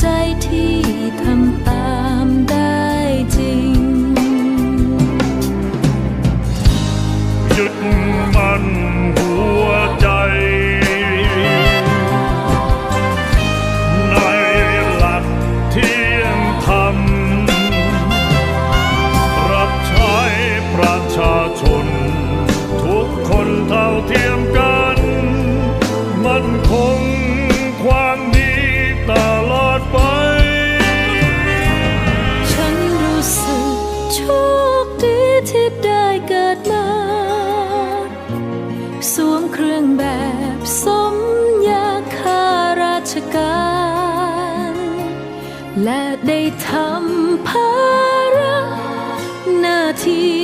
ใจที่ทำตา สวมเครื่องแบบสมยาคาราชการ และได้ทำภาระหน้าที่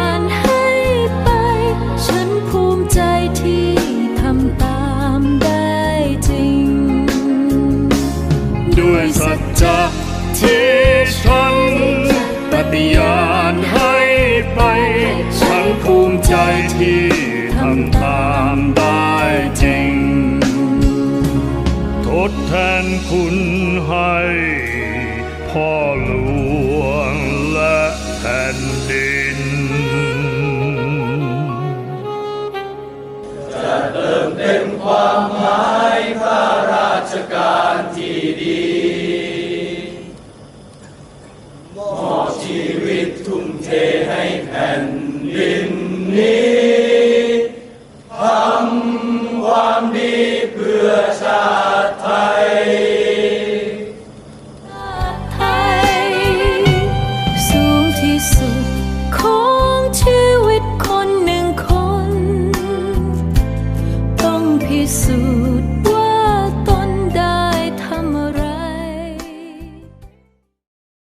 สัจจะที่ฉันปฏิญาณให้ไป ฉันภูมิใจที่ทำตามได้จริง ทดแทนคุณให้พ่อหลวงและแผ่นดินจะเติมเต็มความหมาย